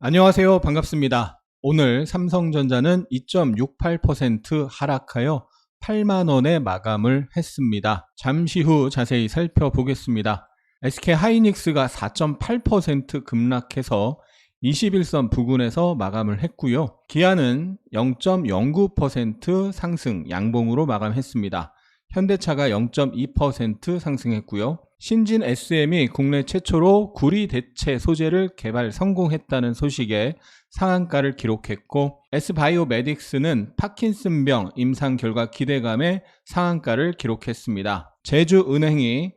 안녕하세요. 반갑습니다. 오늘 삼성전자는 2.68% 하락하여 8만원에 마감을 했습니다. 잠시 후 자세히 살펴보겠습니다. SK 하이닉스가 4.8% 급락해서 21선 부근에서 마감을 했고요. 기아는 0.09% 상승 양봉으로 마감했습니다. 현대차가 0.2% 상승했고요. 신진 SM이 국내 최초로 구리 대체 소재를 개발 성공했다는 소식에 상한가를 기록했고 S바이오메딕스는 파킨슨병 임상 결과 기대감에 상한가를 기록했습니다. 제주은행이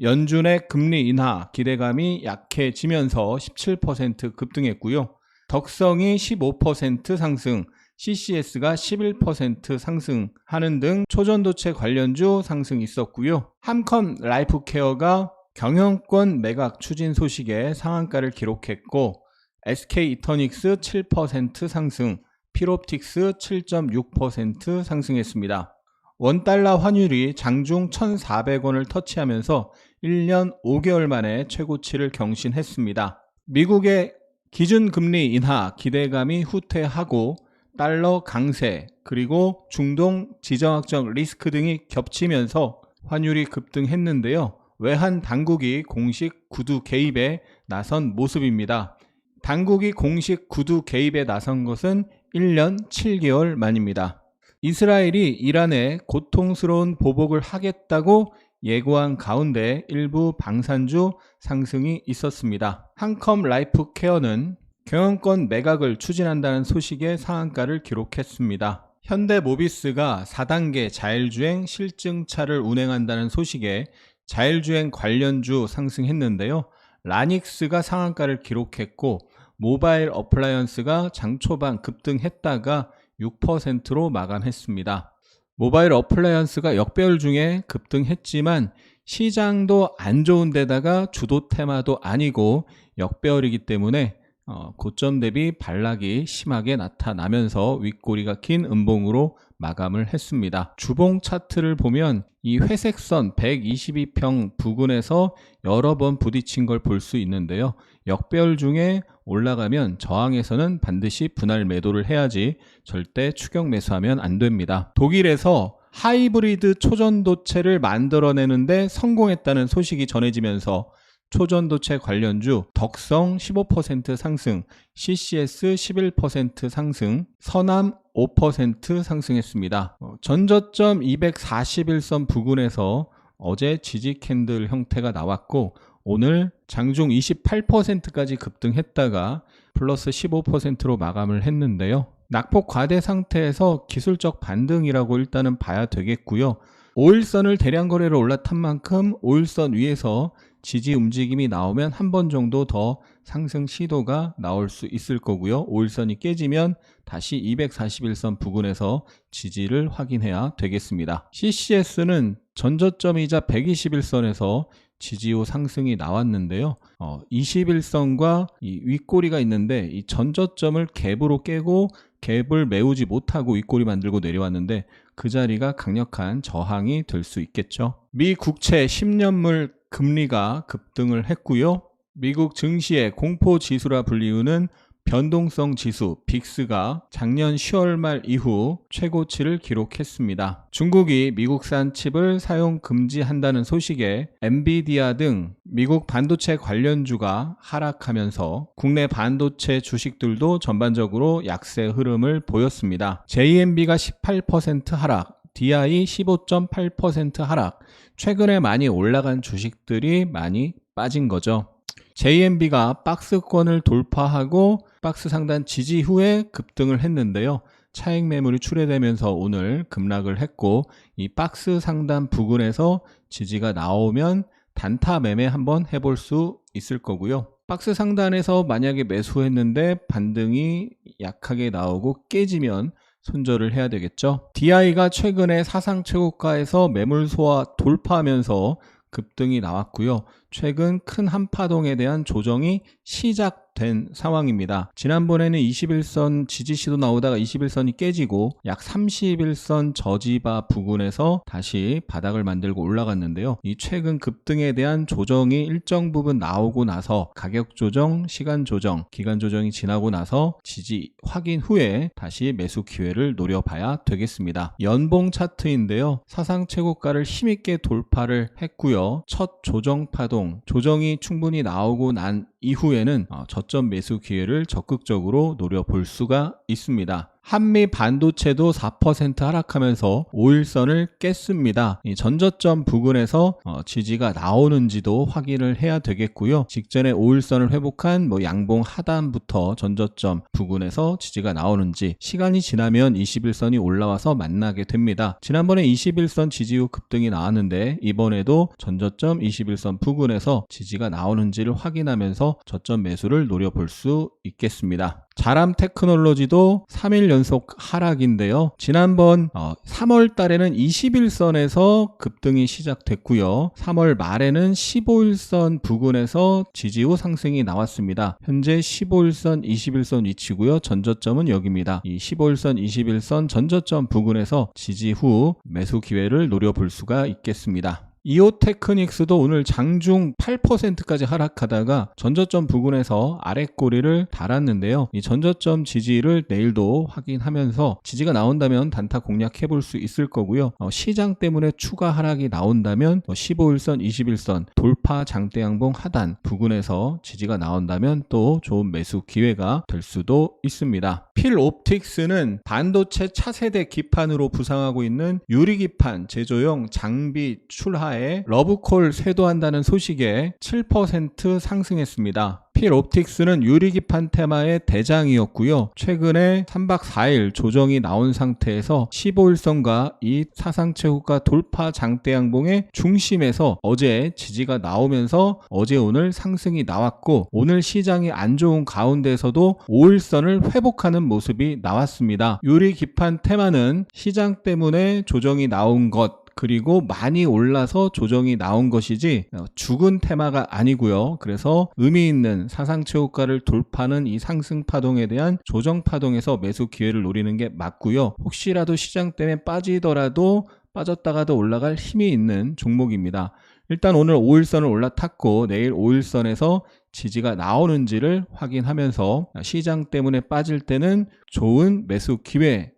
연준의 금리 인하 기대감이 약해지면서 17% 급등했고요. 덕성이 15% 상승, CCS가 11% 상승하는 등 초전도체 관련주 상승 있었고요. 함컨 라이프케어가 경영권 매각 추진 소식에 상한가를 기록했고 SK 이터닉스 7% 상승, 피롭틱스 7.6% 상승했습니다. 원달러 환율이 장중 1,400원을 터치하면서 1년 5개월 만에 최고치를 경신했습니다. 미국의 기준금리 인하 기대감이 후퇴하고 달러 강세 그리고 중동 지정학적 리스크 등이 겹치면서 환율이 급등했는데요. 외환 당국이 공식 구두 개입에 나선 모습입니다. 당국이 공식 구두 개입에 나선 것은 1년 7개월 만입니다. 이스라엘이 이란에 고통스러운 보복을 하겠다고 예고한 가운데 일부 방산주 상승이 있었습니다. 한컴 라이프 케어는 경영권 매각을 추진한다는 소식에 상한가를 기록했습니다. 현대모비스가 4단계 자율주행 실증차를 운행한다는 소식에 자율주행 관련주 상승했는데요. 라닉스가 상한가를 기록했고 모바일 어플라이언스가 장 초반 급등했다가 6%로 마감했습니다. 모바일 어플라이언스가 역배열 중에 급등했지만 시장도 안 좋은 데다가 주도 테마도 아니고 역배열이기 때문에 어, 고점 대비 반락이 심하게 나타나면서 윗꼬리가 긴 음봉으로 마감을 했습니다. 주봉 차트를 보면 이 회색선 122평 부근에서 여러 번 부딪힌 걸 볼 수 있는데요. 역배열 중에 올라가면 저항에서는 반드시 분할 매도를 해야지 절대 추격 매수하면 안 됩니다. 독일에서 하이브리드 초전도체를 만들어내는데 성공했다는 소식이 전해지면서 초전도체 관련주 덕성 15% 상승, CCS 11% 상승, 서남 5% 상승했습니다. 어, 전저점 241선 부근에서 어제 지지 캔들 형태가 나왔고 오늘 장중 28%까지 급등했다가 플러스 15%로 마감을 했는데요. 낙폭 과대 상태에서 기술적 반등이라고 일단은 봐야 되겠고요. 5일선을 대량 거래로 올라탄 만큼 5일선 위에서 지지 움직임이 나오면 한 번 정도 더 상승 시도가 나올 수 있을 거고요. 5일선이 깨지면 다시 241선 부근에서 지지를 확인해야 되겠습니다. CCS는 전저점이자 121선에서 지지 후 상승이 나왔는데요. 어, 21선과 이 윗꼬리가 있는데 이 전저점을 갭으로 깨고 갭을 메우지 못하고 윗꼬리 만들고 내려왔는데 그 자리가 강력한 저항이 될 수 있겠죠. 미 국채 10년물 금리가 급등을 했고요. 미국 증시의 공포 지수라 불리우는 변동성 지수 빅스가 작년 10월 말 이후 최고치를 기록했습니다. 중국이 미국산 칩을 사용 금지한다는 소식에 엔비디아 등 미국 반도체 관련주가 하락하면서 국내 반도체 주식들도 전반적으로 약세 흐름을 보였습니다. JMB가 18% 하락, DI 15.8% 하락, 최근에 많이 올라간 주식들이 많이 빠진 거죠. JMB가 박스권을 돌파하고 박스 상단 지지 후에 급등을 했는데요. 차익 매물이 출회되면서 오늘 급락을 했고 이 박스 상단 부근에서 지지가 나오면 단타 매매 한번 해볼 수 있을 거고요. 박스 상단에서 만약에 매수했는데 반등이 약하게 나오고 깨지면 손절을 해야 되겠죠. DI가 최근에 사상 최고가에서 매물 소화 돌파하면서 급등이 나왔고요. 최근 큰 한파동에 대한 조정이 시작된 상황입니다. 지난번에는 21선 지지시도 나오다가 21선이 깨지고 약 31선 저지바 부근에서 다시 바닥을 만들고 올라갔는데요. 이 최근 급등에 대한 조정이 일정 부분 나오고 나서 가격 조정, 시간 조정, 기간 조정이 지나고 나서 지지 확인 후에 다시 매수 기회를 노려봐야 되겠습니다. 연봉 차트인데요. 사상 최고가를 힘있게 돌파를 했고요. 첫 조정 파동, 조정이 충분히 나오고 난 이후에는 어, 저점 매수 기회를 적극적으로 노려볼 수가 있습니다. 한미 반도체도 4% 하락하면서 5일선을 깼습니다. 이 전저점 부근에서 어, 지지가 나오는지도 확인을 해야 되겠고요. 직전에 5일선을 회복한 뭐 양봉 하단부터 전저점 부근에서 지지가 나오는지 시간이 지나면 21선이 올라와서 만나게 됩니다. 지난번에 21선 지지 후 급등이 나왔는데 이번에도 전저점 21선 부근에서 지지가 나오는지를 확인하면서 저점 매수를 노려볼 수 있겠습니다. 자람 테크놀로지도 3일 연속 하락인데요. 지난번 어, 3월 달에는 21선에서 급등이 시작됐고요. 3월 말에는 15일선 부근에서 지지 후 상승이 나왔습니다. 현재 15일선, 21선 위치고요. 전저점은 여기입니다. 이 15일선, 21선 전저점 부근에서 지지 후 매수 기회를 노려볼 수가 있겠습니다. 이오테크닉스도 오늘 장중 8%까지 하락하다가 전저점 부근에서 아랫꼬리를 달았는데요. 이 전저점 지지를 내일도 확인하면서 지지가 나온다면 단타 공략해 볼 수 있을 거고요. 어, 시장 때문에 추가 하락이 나온다면 15일선, 21선 돌파 장대 양봉 하단 부근에서 지지가 나온다면 또 좋은 매수 기회가 될 수도 있습니다. 필 옵틱스는 반도체 차세대 기판으로 부상하고 있는 유리 기판 제조용 장비 출하에 러브콜 쇄도한다는 소식에 7% 상승했습니다. 필 옵틱스는 유리기판 테마의 대장이었고요. 최근에 3박 4일 조정이 나온 상태에서 15일선과 이 사상 최고가 돌파 장대 양봉의 중심에서 어제 지지가 나오면서 어제 오늘 상승이 나왔고 오늘 시장이 안 좋은 가운데서도 5일선을 회복하는 모습이 나왔습니다. 유리기판 테마는 시장 때문에 조정이 나온 것 그리고 많이 올라서 조정이 나온 것이지 어, 죽은 테마가 아니고요. 그래서 의미 있는 사상 최고가를 돌파하는 이 상승 파동에 대한 조정 파동에서 매수 기회를 노리는 게 맞고요. 혹시라도 시장 때문에 빠지더라도 빠졌다가도 올라갈 힘이 있는 종목입니다. 일단 오늘 5일선을 올라탔고 내일 5일선에서 지지가 나오는지를 확인하면서 시장 때문에 빠질 때는 좋은 매수 기회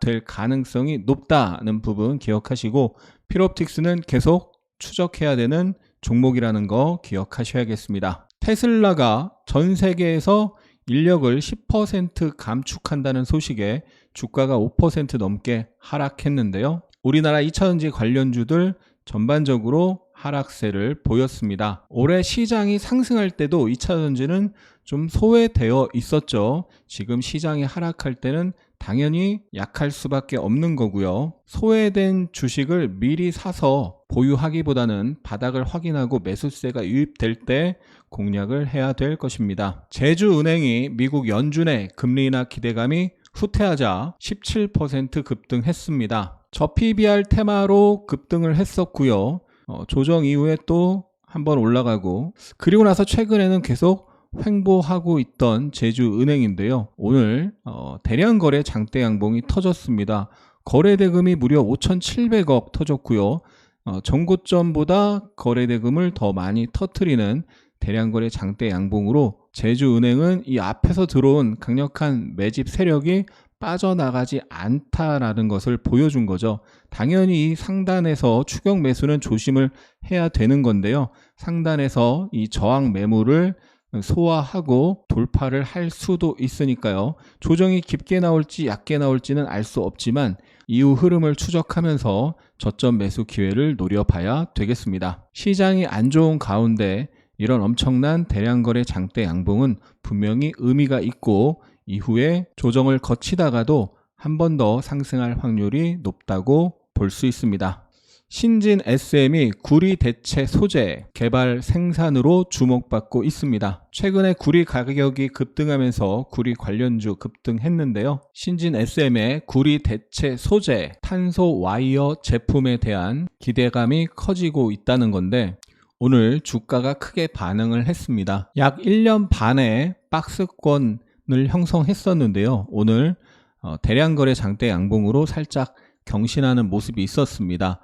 될 가능성이 높다는 부분 기억하시고 필옵틱스는 계속 추적해야 되는 종목이라는 거 기억하셔야겠습니다. 테슬라가 전 세계에서 인력을 10% 감축한다는 소식에 주가가 5% 넘게 하락했는데요. 우리나라 2차전지 관련주들 전반적으로 하락세를 보였습니다. 올해 시장이 상승할 때도 2차전지는 좀 소외되어 있었죠. 지금 시장이 하락할 때는 당연히 약할 수밖에 없는 거고요. 소외된 주식을 미리 사서 보유하기보다는 바닥을 확인하고 매수세가 유입될 때 공략을 해야 될 것입니다. 제주은행이 미국 연준의 금리 인하 기대감이 후퇴하자 17% 급등했습니다. 저 PBR 테마로 급등을 했었고요. 어, 조정 이후에 또 한번 올라가고 그리고 나서 최근에는 계속 횡보하고 있던 제주은행인데요. 오늘 어, 대량 거래 장대 양봉이 터졌습니다. 거래 대금이 무려 5,700억 터졌고요. 어, 정고점보다 거래 대금을 더 많이 터트리는 대량 거래 장대 양봉으로 제주은행은 이 앞에서 들어온 강력한 매집 세력이 빠져나가지 않다라는 것을 보여준 거죠. 당연히 이 상단에서 추격 매수는 조심을 해야 되는 건데요. 상단에서 이 저항 매물을 소화하고 돌파를 할 수도 있으니까요. 조정이 깊게 나올지 얕게 나올지는 알 수 없지만 이후 흐름을 추적하면서 저점 매수 기회를 노려봐야 되겠습니다. 시장이 안 좋은 가운데 이런 엄청난 대량 거래 장대 양봉은 분명히 의미가 있고 이후에 조정을 거치다가도 한 번 더 상승할 확률이 높다고 볼 수 있습니다. 신진 SM이 구리 대체 소재 개발 생산으로 주목받고 있습니다. 최근에 구리 가격이 급등하면서 구리 관련주 급등했는데요. 신진 SM의 구리 대체 소재 탄소 와이어 제품에 대한 기대감이 커지고 있다는 건데 오늘 주가가 크게 반응을 했습니다. 약 1년 반의 박스권을 형성했었는데요. 오늘 어, 대량 거래 장대 양봉으로 살짝 경신하는 모습이 있었습니다.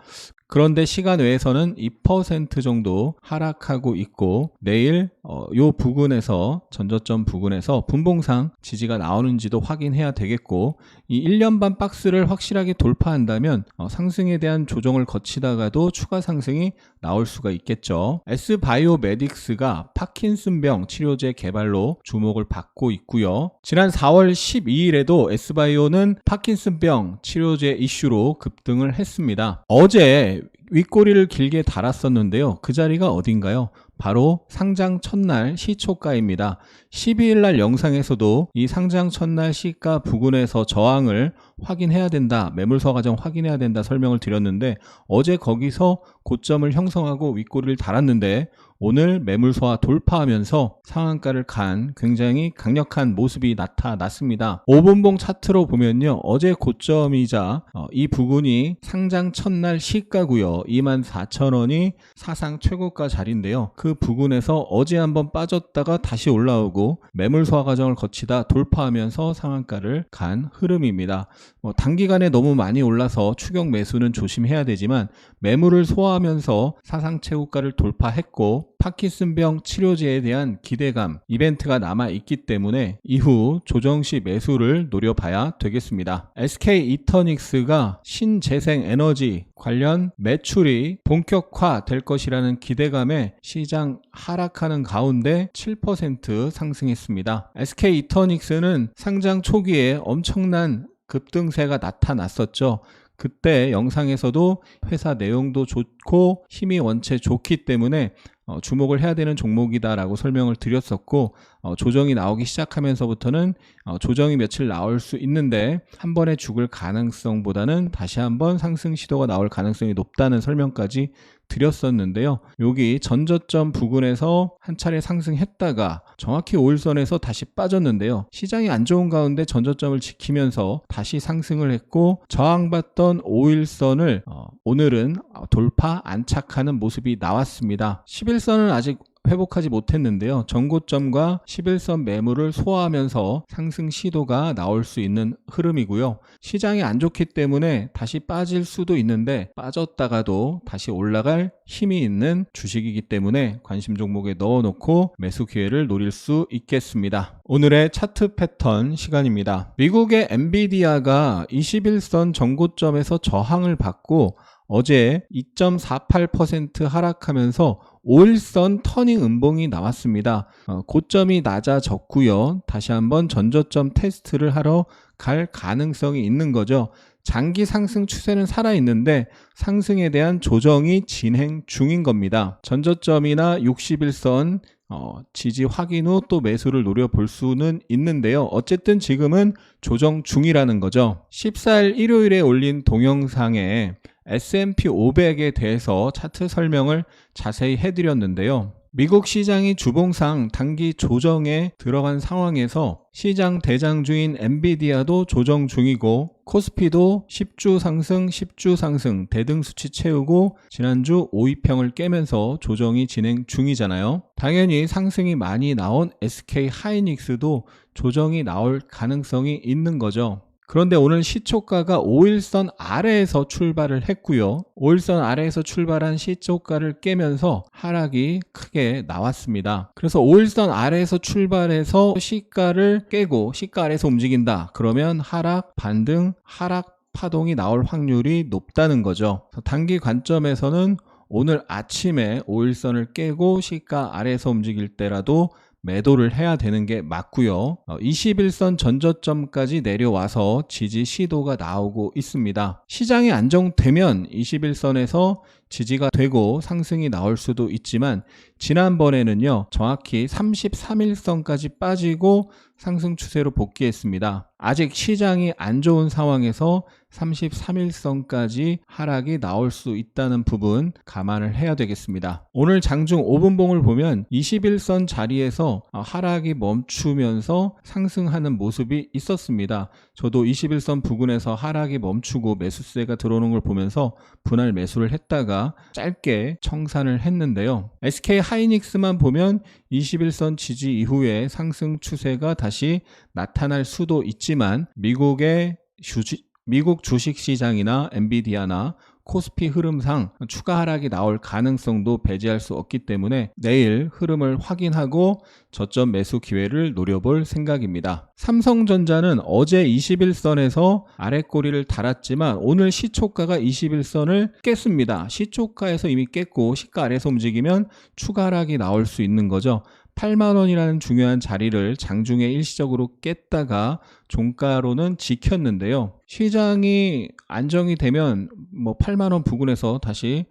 그런데 시간 외에서는 2% 정도 하락하고 있고 내일 어, 요 부근에서 전저점 부근에서 분봉상 지지가 나오는지도 확인해야 되겠고 이 1년 반 박스를 확실하게 돌파한다면 어, 상승에 대한 조정을 거치다가도 추가 상승이 나올 수가 있겠죠. S바이오메딕스가 파킨슨병 치료제 개발로 주목을 받고 있고요. 지난 4월 12일에도 S바이오는 파킨슨병 치료제 이슈로 급등을 했습니다. 어제 윗꼬리를 길게 달았었는데요. 그 자리가 어딘가요? 바로 상장 첫날 시초가입니다. 12일 날 영상에서도 이 상장 첫날 시가 부근에서 저항을 확인해야 된다. 매물서 과정 확인해야 된다 설명을 드렸는데 어제 거기서 고점을 형성하고 윗꼬리를 달았는데 오늘 매물서와 돌파하면서 상한가를 간 굉장히 강력한 모습이 나타났습니다. 5분봉 차트로 보면요. 어제 고점이자 어, 이 부근이 상장 첫날 시가고요. 24,000원이 사상 최고가 자리인데요. 그 부근에서 어제 한번 빠졌다가 다시 올라오고 매물 소화 과정을 거치다 돌파하면서 상한가를 간 흐름입니다. 뭐 단기간에 너무 많이 올라서 추격 매수는 조심해야 되지만 매물을 소화하면서 사상 최고가를 돌파했고 파킨슨병 치료제에 대한 기대감, 이벤트가 남아 있기 때문에 이후 조정 시 매수를 노려봐야 되겠습니다. SK 이터닉스가 신재생 에너지 관련 매출이 본격화 될 것이라는 기대감에 시장 하락하는 가운데 7% 상승했습니다. SK 이터닉스는 상장 초기에 엄청난 급등세가 나타났었죠. 그때 영상에서도 회사 내용도 좋고 힘이 원체 좋기 때문에 어, 주목을 해야 되는 종목이다라고 설명을 드렸었고 어, 조정이 나오기 시작하면서부터는 어, 조정이 며칠 나올 수 있는데 한 번에 죽을 가능성보다는 다시 한번 상승 시도가 나올 가능성이 높다는 설명까지 드렸었는데요. 여기 전저점 부근에서 한 차례 상승했다가 정확히 5일선에서 다시 빠졌는데요. 시장이 안 좋은 가운데 전저점을 지키면서 다시 상승을 했고 저항받던 5일선을 어, 오늘은 돌파 안착하는 모습이 나왔습니다. 11선은 아직 회복하지 못했는데요. 전고점과 11선 매물을 소화하면서 상승 시도가 나올 수 있는 흐름이고요. 시장이 안 좋기 때문에 다시 빠질 수도 있는데 빠졌다가도 다시 올라갈 힘이 있는 주식이기 때문에 관심 종목에 넣어놓고 매수 기회를 노릴 수 있겠습니다. 오늘의 차트 패턴 시간입니다. 미국의 엔비디아가 21선 전고점에서 저항을 받고 어제 2.48% 하락하면서 5일선 터닝 음봉이 나왔습니다. 어, 고점이 낮아졌고요. 다시 한번 전저점 테스트를 하러 갈 가능성이 있는 거죠. 장기 상승 추세는 살아있는데 상승에 대한 조정이 진행 중인 겁니다. 전저점이나 61선 어, 지지 확인 후 또 매수를 노려볼 수는 있는데요. 어쨌든 지금은 조정 중이라는 거죠. 14일 일요일에 올린 동영상에 S&P 500에 대해서 차트 설명을 자세히 해드렸는데요. 미국 시장이 주봉상 단기 조정에 들어간 상황에서 시장 대장주인 엔비디아도 조정 중이고 코스피도 10주 상승, 10주 상승 대등 수치 채우고 지난주 5위평을 깨면서 조정이 진행 중이잖아요. 당연히 상승이 많이 나온 SK 하이닉스도 조정이 나올 가능성이 있는 거죠. 그런데 오늘 시초가가 5일선 아래에서 출발을 했고요. 5일선 아래에서 출발한 시초가를 깨면서 하락이 크게 나왔습니다. 그래서 5일선 아래에서 출발해서 시가를 깨고 시가 아래에서 움직인다. 그러면 하락, 반등, 하락 파동이 나올 확률이 높다는 거죠. 단기 관점에서는 오늘 아침에 5일선을 깨고 시가 아래에서 움직일 때라도 매도를 해야 되는 게 맞고요. 21선 어, 전저점까지 내려와서 지지 시도가 나오고 있습니다. 시장이 안정되면 21선에서 지지가 되고 상승이 나올 수도 있지만 지난번에는요 정확히 33일선까지 빠지고 상승 추세로 복귀했습니다. 아직 시장이 안 좋은 상황에서 33일선까지 하락이 나올 수 있다는 부분 감안을 해야 되겠습니다. 오늘 장중 5분봉을 보면 21선 자리에서 하락이 멈추면서 상승하는 모습이 있었습니다. 저도 21선 부근에서 하락이 멈추고 매수세가 들어오는 걸 보면서 분할 매수를 했다가 짧게 청산을 했는데요. SK 하이닉스만 보면 21선 지지 이후에 상승 추세가 다시 나타날 수도 있지만 미국의 주식, 미국 주식 시장이나 엔비디아나 코스피 흐름상 추가 하락이 나올 가능성도 배제할 수 없기 때문에 내일 흐름을 확인하고 저점 매수 기회를 노려볼 생각입니다. 삼성전자는 어제 21선에서 아래 꼬리를 달았지만 오늘 시초가가 21선을 깼습니다. 시초가에서 이미 깼고 시가 아래에서 움직이면 추가 하락이 나올 수 있는 거죠. 8만 원이라는 중요한 자리를 장중에 일시적으로 깼다가 종가로는 지켰는데요. 시장이 안정이 되면 뭐 8만 원 부근에서 다시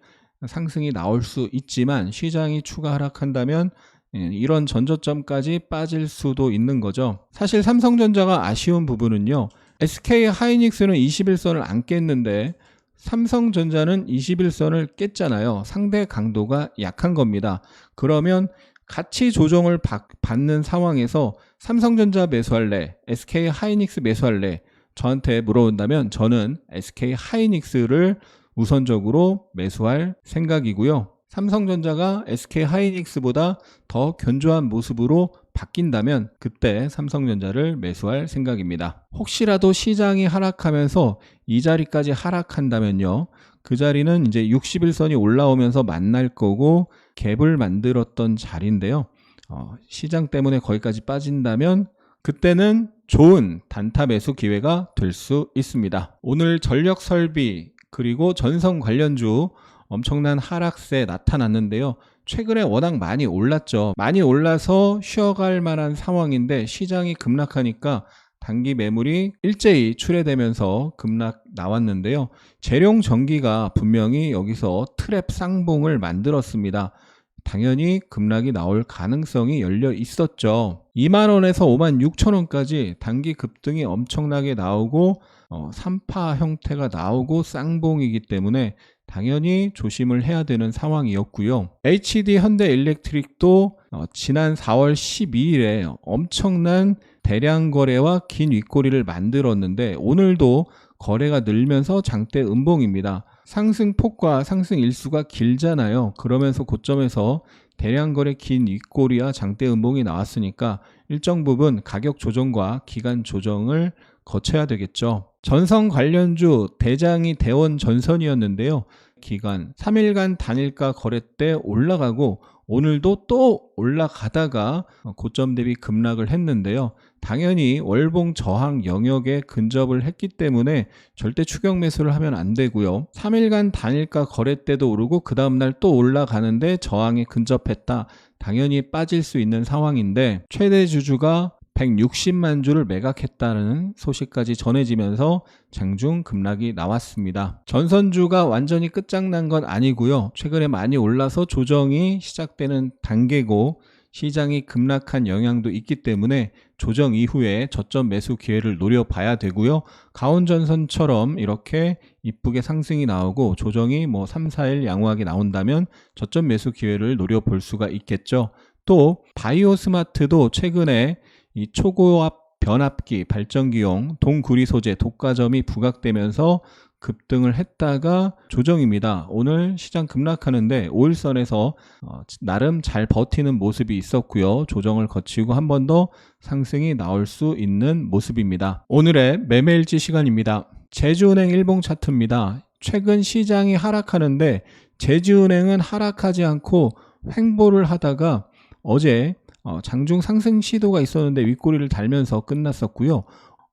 상승이 나올 수 있지만 시장이 추가 하락한다면 예, 이런 전저점까지 빠질 수도 있는 거죠. 사실 삼성전자가 아쉬운 부분은요. SK 하이닉스는 21선을 안 깼는데 삼성전자는 21선을 깼잖아요. 상대 강도가 약한 겁니다. 그러면 같이 조정을 받, 는 상황에서 삼성전자 매수할래, SK 하이닉스 매수할래, 저한테 물어본다면 저는 SK 하이닉스를 우선적으로 매수할 생각이고요. 삼성전자가 SK 하이닉스보다 더 견조한 모습으로 바뀐다면 그때 삼성전자를 매수할 생각입니다. 혹시라도 시장이 하락하면서 이 자리까지 하락한다면요. 그 자리는 이제 61선이 올라오면서 만날 거고 갭을 만들었던 자리인데요. 어, 시장 때문에 거기까지 빠진다면 그때는 좋은 단타 매수 기회가 될 수 있습니다. 오늘 전력 설비 그리고 전선 관련주 엄청난 하락세 나타났는데요. 최근에 워낙 많이 올랐죠. 많이 올라서 쉬어갈 만한 상황인데 시장이 급락하니까 단기 매물이 일제히 출회되면서 급락 나왔는데요. 재룡 전기가 분명히 여기서 트랩 쌍봉을 만들었습니다. 당연히 급락이 나올 가능성이 열려 있었죠. 2만원에서 5만 6천원까지 단기 급등이 엄청나게 나오고 어, 3파 형태가 나오고 쌍봉이기 때문에 당연히 조심을 해야 되는 상황이었고요. HD 현대 일렉트릭도 어, 지난 4월 12일에 엄청난 대량 거래와 긴 윗꼬리를 만들었는데 오늘도 거래가 늘면서 장대 음봉입니다. 상승폭과 상승 일수가 길잖아요. 그러면서 고점에서 대량 거래 긴 윗꼬리와 장대 음봉이 나왔으니까 일정 부분 가격 조정과 기간 조정을 거쳐야 되겠죠. 전선 관련주 대장이 대원 전선이었는데요. 기간 3일간 단일가 거래 때 올라가고 오늘도 또 올라가다가 고점 대비 급락을 했는데요. 당연히 월봉 저항 영역에 근접을 했기 때문에 절대 추격 매수를 하면 안 되고요. 3일간 단일가 거래 때도 오르고 그 다음날 또 올라가는데 저항에 근접했다. 당연히 빠질 수 있는 상황인데 최대 주주가 160만 주를 매각했다는 소식까지 전해지면서 장중 급락이 나왔습니다. 전선주가 완전히 끝장난 건 아니고요. 최근에 많이 올라서 조정이 시작되는 단계고 시장이 급락한 영향도 있기 때문에 조정 이후에 저점 매수 기회를 노려봐야 되고요. 가온전선처럼 이렇게 이쁘게 상승이 나오고 조정이 뭐 3, 4일 양호하게 나온다면 저점 매수 기회를 노려볼 수가 있겠죠. 또 바이오 스마트도 최근에 이 초고압 변압기 발전기용 동구리 소재 독과점이 부각되면서 급등을 했다가 조정입니다. 오늘 시장 급락하는데 5일선에서 어, 나름 잘 버티는 모습이 있었고요. 조정을 거치고 한 번 더 상승이 나올 수 있는 모습입니다. 오늘의 매매일지 시간입니다. 제주은행 일봉 차트입니다. 최근 시장이 하락하는데 제주은행은 하락하지 않고 횡보를 하다가 어제 어, 장중 상승 시도가 있었는데 윗꼬리를 달면서 끝났었고요.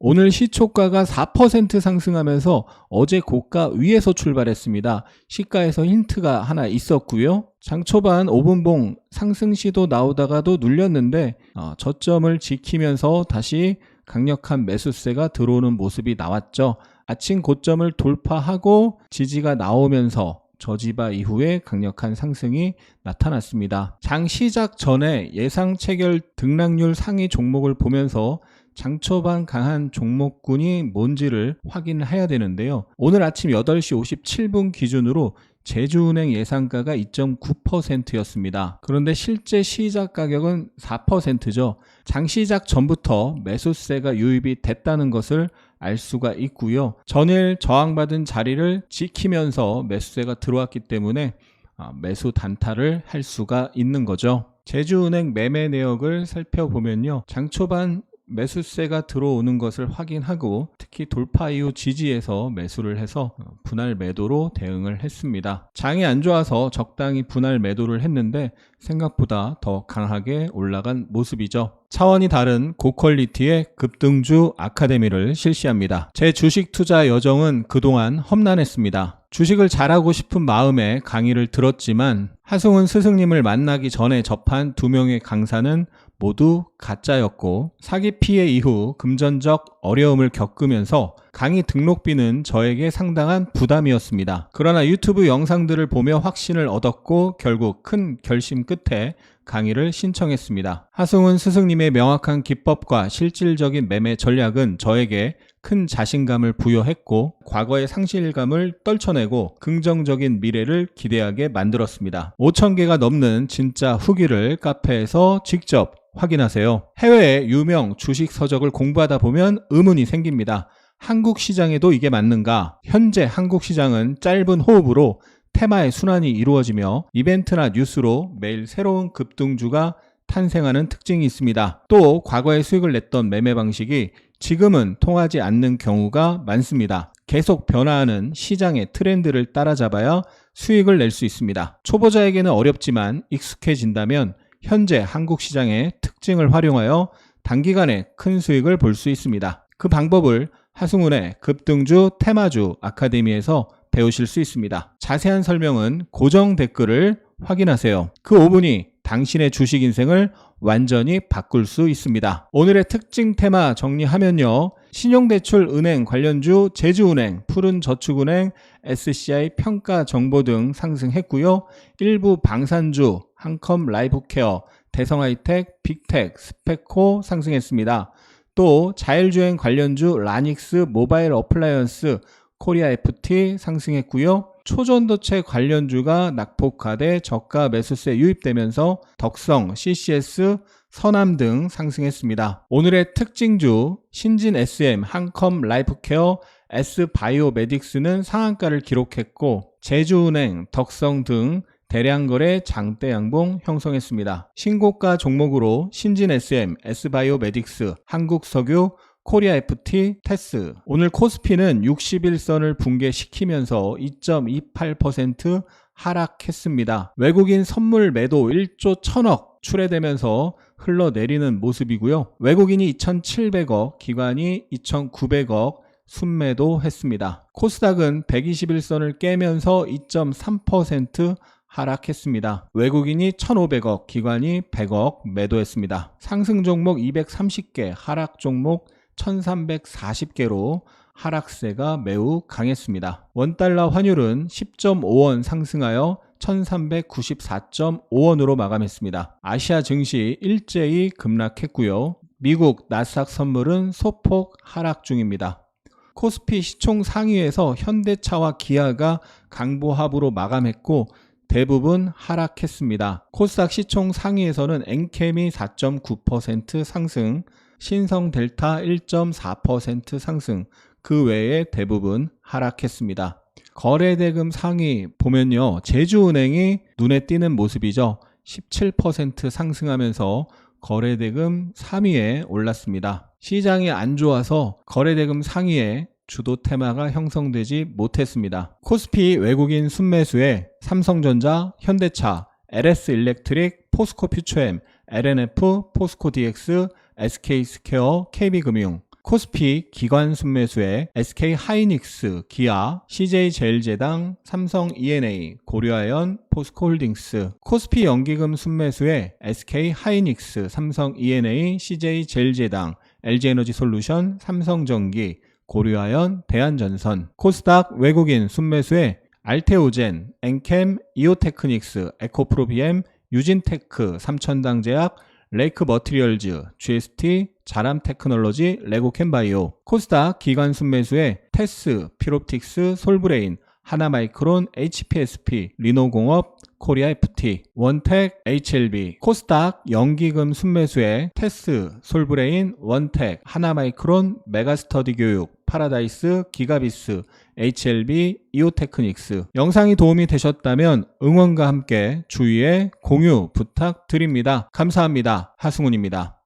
오늘 시초가가 4% 상승하면서 어제 고가 위에서 출발했습니다. 시가에서 힌트가 하나 있었고요. 장 초반 5분봉 상승 시도 나오다가도 눌렸는데 어, 저점을 지키면서 다시 강력한 매수세가 들어오는 모습이 나왔죠. 아침 고점을 돌파하고 지지가 나오면서 저지바 이후에 강력한 상승이 나타났습니다. 장 시작 전에 예상 체결 등락률 상위 종목을 보면서 장 초반 강한 종목군이 뭔지를 확인해야 되는데요. 오늘 아침 8시 57분 기준으로 제주은행 예상가가 2.9%였습니다. 그런데 실제 시작 가격은 4%죠. 장 시작 전부터 매수세가 유입이 됐다는 것을 알 수가 있고요. 전일 저항받은 자리를 지키면서 매수세가 들어왔기 때문에 아, 매수 단타를 할 수가 있는 거죠. 제주은행 매매 내역을 살펴보면요. 장 초반 매수세가 들어오는 것을 확인하고 특히 돌파 이후 지지에서 매수를 해서 어, 분할 매도로 대응을 했습니다. 장이 안 좋아서 적당히 분할 매도를 했는데 생각보다 더 강하게 올라간 모습이죠. 차원이 다른 고퀄리티의 급등주 아카데미를 실시합니다. 제 주식 투자 여정은 그동안 험난했습니다. 주식을 잘하고 싶은 마음에 강의를 들었지만 하승훈 스승님을 만나기 전에 접한 두 명의 강사는 모두 가짜였고 사기 피해 이후 금전적 어려움을 겪으면서 강의 등록비는 저에게 상당한 부담이었습니다. 그러나 유튜브 영상들을 보며 확신을 얻었고 결국 큰 결심 끝에 강의를 신청했습니다. 하승훈 스승님의 명확한 기법과 실질적인 매매 전략은 저에게 큰 자신감을 부여했고 과거의 상실감을 떨쳐내고 긍정적인 미래를 기대하게 만들었습니다. 5,000개가 넘는 진짜 후기를 카페에서 직접 확인하세요. 해외의 유명 주식 서적을 공부하다 보면 의문이 생깁니다. 한국 시장에도 이게 맞는가? 현재 한국 시장은 짧은 호흡으로 테마의 순환이 이루어지며 이벤트나 뉴스로 매일 새로운 급등주가 탄생하는 특징이 있습니다. 또 과거에 수익을 냈던 매매 방식이 지금은 통하지 않는 경우가 많습니다. 계속 변화하는 시장의 트렌드를 따라잡아야 수익을 낼 수 있습니다. 초보자에게는 어렵지만 익숙해진다면 현재 한국 시장의 특징을 활용하여 단기간에 큰 수익을 볼 수 있습니다. 그 방법을 하승훈의 급등주 테마주 아카데미에서 배우실 수 있습니다. 자세한 설명은 고정 댓글을 확인하세요. 그 5분이 당신의 주식 인생을 완전히 바꿀 수 있습니다. 오늘의 특징 테마 정리하면요. 신용대출 은행 관련주 제주은행, 푸른저축은행, SCI 평가 정보 등 상승했고요. 일부 방산주 한컴 라이프케어, 대성하이텍, 빅텍, 스페코 상승했습니다. 또 자율주행 관련주 라닉스 모바일 어플라이언스 코리아 FT 상승했고요. 초전도체 관련주가 낙폭화돼 저가 매수세 유입되면서 덕성, CCS, 서남 등 상승했습니다. 오늘의 특징주 신진 SM, 한컴 라이프케어, S바이오메딕스는 상한가를 기록했고 제주은행, 덕성 등 대량 거래 장대 양봉 형성했습니다. 신고가 종목으로 신진 SM, S바이오메딕스, 한국석유, 코리아 FT, 테스. 오늘 코스피는 61선을 붕괴시키면서 2.28% 하락했습니다. 외국인 선물 매도 1조 1000억 출해되면서 흘러내리는 모습이고요. 외국인이 2,700억, 기관이 2,900억 순매도 했습니다. 코스닥은 121선을 깨면서 2.3% 하락했습니다. 외국인이 1,500억, 기관이 100억 매도했습니다. 상승 종목 230개, 하락 종목 1340개로 하락세가 매우 강했습니다. 원달러 환율은 10.5원 상승하여 1394.5원으로 마감했습니다. 아시아 증시 일제히 급락했고요. 미국 나스닥 선물은 소폭 하락 중입니다. 코스피 시총 상위에서 현대차와 기아가 강보합으로 마감했고 대부분 하락했습니다. 코스닥 시총 상위에서는 엔캠이 4.9% 상승, 신성 델타 1.4% 상승, 그 외에 대부분 하락했습니다. 거래대금 상위 보면요. 제주은행이 눈에 띄는 모습이죠. 17% 상승하면서 거래대금 3위에 올랐습니다. 시장이 안 좋아서 거래대금 상위에 주도 테마가 형성되지 못했습니다. 코스피 외국인 순매수에 삼성전자, 현대차, LS 일렉트릭, 포스코 퓨처엠, LNF, 포스코 DX, SK 스퀘어, KB금융, 코스피 기관 순매수에 SK 하이닉스, 기아, CJ 제일제당, 삼성 ENA, 고려아연, 포스코홀딩스, 코스피 연기금 순매수에 SK 하이닉스, 삼성 ENA, CJ 제일제당, LG에너지 솔루션, 삼성전기, 고려아연, 대한전선, 코스닥 외국인 순매수에 알테오젠, 엔캠, 이오테크닉스, 에코프로비엠, 유진테크, 삼천당제약, 레이크 머티리얼즈, GST, 자람 테크놀로지, 레고캠바이오, 코스닥 기관 순매수에 테스, 피롭틱스, 솔브레인, 하나마이크론, HPSP, 리노공업, 코리아 FT, 원텍 HLB, 코스닥, 연기금 순매수에 테스, 솔브레인, 원텍, 하나마이크론, 메가스터디 교육, 파라다이스, 기가비스, HLB, 이오테크닉스. 영상이 도움이 되셨다면 응원과 함께 주위에 공유 부탁드립니다. 감사합니다. 하승훈입니다.